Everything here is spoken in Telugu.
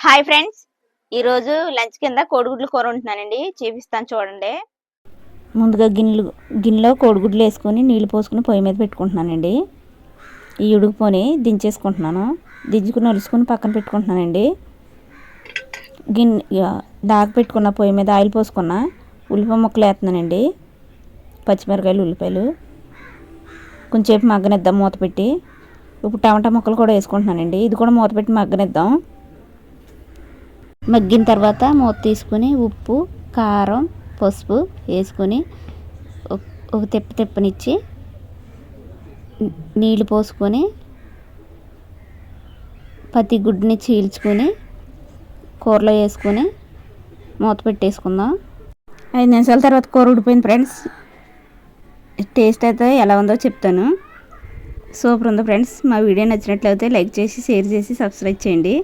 Hi friends. ఈరోజు లంచ్ కింద కోడిగుడ్లు కూర ఉంటున్నానండి. చూపిస్తాను చూడండి. ముందుగా గిన్నెలు గిన్నెలో కోడిగుడ్లు వేసుకొని నీళ్ళు పోసుకుని పొయ్యి మీద పెట్టుకుంటున్నానండి. ఈ ఉడికిపోని దించేసుకుంటున్నాను. దించుకుని ఒలుసుకుని పక్కన పెట్టుకుంటున్నానండి. గిన్నె ఇక దాకా పెట్టుకున్న పొయ్యి మీద ఆయిల్ పోసుకున్న ఉల్లిపాయ ముక్కలు వేస్తున్నానండి. పచ్చిమిరకాయలు ఉల్లిపాయలు. కొంచెంసేపు మగ్గనిద్దాం మూత పెట్టి. ఇప్పుడు టమాటా ముక్కలు కూడా వేసుకుంటున్నానండి. ఇది కూడా మూత పెట్టి మగ్గనిద్దాం. మగ్గిన తర్వాత మూత తీసుకొని ఉప్పు కారం పసుపు వేసుకొని ఒక- తెప్ప తిప్ప తిప్పనిచ్చి నీళ్ళు పోసుకొని ప్రతి గుడ్డుని చీల్చుకొని కూరలో వేసుకొని మూత పెట్టేసుకుందాం. ఐదు నిమిషాల తర్వాత కూర ఉడిపోయింది ఫ్రెండ్స్. టేస్ట్ అయితే ఎలా ఉందో చెప్తాను. సూపర్ ఉంది ఫ్రెండ్స్. మా వీడియో నచ్చినట్లయితే లైక్ చేసి షేర్ చేసి సబ్స్క్రైబ్ చేయండి.